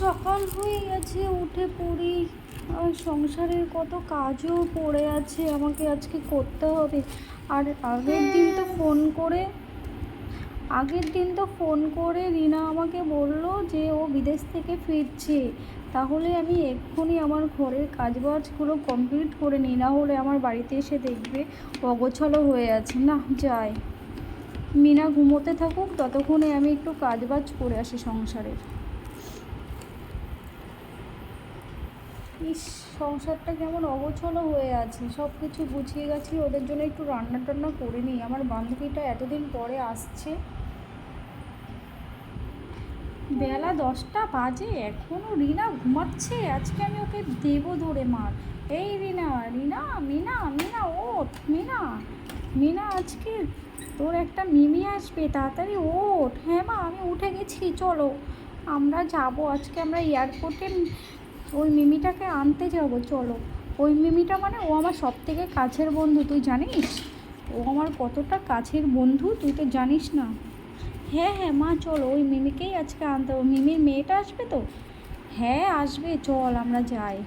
সকাল হয়ে গেছে, উঠে পড়ি। আর সংসারের কত কাজও পড়ে আছে, আমাকে আজকে করতে হবে। আর আগের দিন তো ফোন করে, আগের দিন তো ফোন করে রিনা আমাকে বলল যে ও বিদেশ থেকে ফিরছে। তাহলে আমি এক্ষুনি আমার ঘরের কাজবাজগুলো কমপ্লিট করে নিই, না হলে আমার বাড়িতে এসে দেখবে অগোছালো হয়ে আছে। না, যাই। মিনা ঘুমোতে থাকুক, ততক্ষণে আমি একটু কাজবাজ করে আসি সংসারের। ইস, সংসারটা কেমন অগোছালো হয়ে আছে। সব কিছু গুছিয়ে গেছি, ওদের জন্য একটু রান্না টান্না করে নিই। আমার বান্ধবীটা এতদিন পরে আসছে। বেলা দশটা বাজে এখনও রিনা ঘুমাচ্ছে। আজকে আমি ওকে দেবো ধরে মার। এই রিনা রিনা, মিনা মিনা, ওঠ, মিনা। মিনা, আজকে তোর একটা মিমি আসবে, তাড়াতাড়ি ওঠ। হ্যাঁ মা, আমি উঠে গেছি, চলো। আমরা যাব, আজকে আমরা এয়ারপোর্টে ওই মিমিটাকে আনতে যাব, চলো। ওই মিমিটা মানে ও আমার সব থেকে কাছের বন্ধু, তুই জানিস? ও আমার কতটা কাছের বন্ধু, তুই তো জানিস না। হ্যাঁ হ্যাঁ মা, চলো, ওই মিমিকেই আজকে আনতে হবে। মিমির মেয়েটা আসবে তো? হ্যাঁ আসবে, চল, আমরা যাই।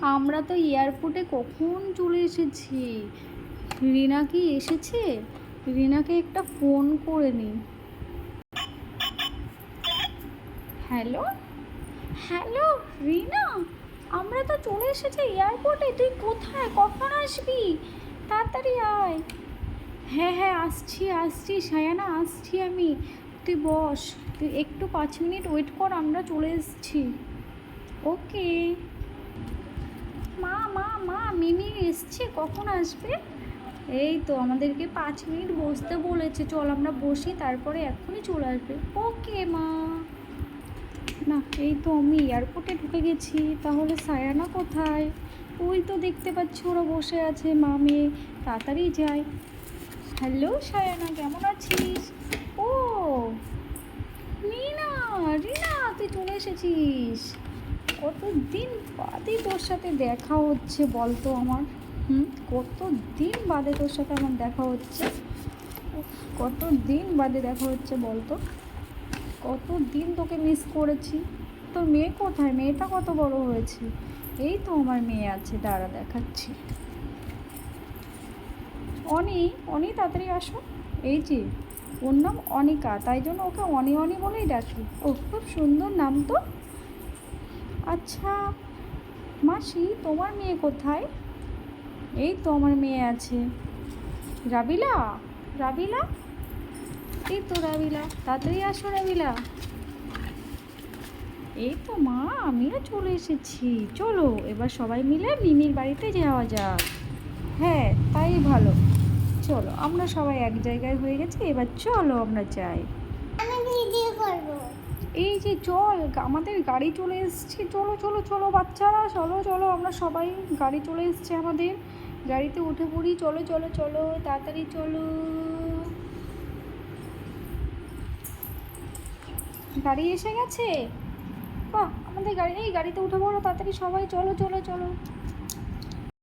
আমরা তো এয়ারপোর্টে কখন চলে এসেছি? রিনা কি এসেছে? রিনাকে একটা ফোন করে নিই হ্যালো? হ্যালো রিনা আমরা তো চলে এসেছি এয়ারপোর্টে তুই কোথায়? কখন আসবি? তাড়াতাড়ি আয়। হ্যাঁ হ্যাঁ আসছি আসছি। সায়ানা, আসছি আমি। তুই বস। তুই একটু পাঁচ মিনিট ওয়েট কর, আমরা চলে এসেছি। ওকে মা মা মা, মিমি এসছে। কখন আসবে? এই তো, আমাদেরকে পাঁচ মিনিট বসতে বলেছে। চল, আমরা বসি, তারপরে এক্ষুনি চলে আসবে। ওকে মা। না এই তো আমি এয়ারপোর্টে ঢুকে গেছি তাহলে সায়ানা কোথায়? ওই তো দেখতে পাচ্ছি ওরা বসে আছে মা মেয়ে তাড়াতাড়ি যাই। হ্যালো সায়ানা কেমন আছিস? ও রিনা রিনা তুই চলে এসেছিস। কতদিন বাদে তোর সাথে দেখা হচ্ছে বলতো আমার। হুম কত দিন বাদে তোর সাথে আমার দেখা হচ্ছে? উফ, কত দিন বাদে দেখা হচ্ছে বলতো কত দিন তোকে মিস করেছি? তোর মেয়ে কোথায়? মেয়েটা কত বড় হয়েছে? এই তো আমার মেয়ে আছে, দাঁড়া দেখাচ্ছি। অনি অনি, তাড়াতাড়ি আসো। এই যে, ওর নাম অনিকা, তাই জন্য ওকে অনি অনি বলেই ডাকি। ও, খুব সুন্দর নাম তো। আচ্ছা মাসি, তোমার মেয়ে কোথায়? এই তো আমার মেয়ে আছে। রাবিলা রাবিলা? এই তো রাবিলা তাড়াতাড়ি আসো রাবিলা এই তো মা আমিও চলে এসেছি। চলো এবার সবাই মিলে মিমির বাড়িতে যাওয়া যাক। হ্যাঁ তাই ভালো। চলো আমরা সবাই এক জায়গায় হয়ে গেছি এবার চলো আমরা যাই। এই যে চল আমাদের গাড়ি চলে এসছে। চলো চলো চলো বাচ্চারা চলো চলো আমরা সবাই গাড়ি চলে এসছে আমাদের। গাড়িতে উঠে পড়ি চলো চলো চলো তাড়াতাড়ি চলো। গাড়ি এসে গেছে? বাহ, আমাদের গাড়ি, এই গাড়িতে উঠে পড়ো, তাড়াতাড়ি সবাই, চলো চলো চলো।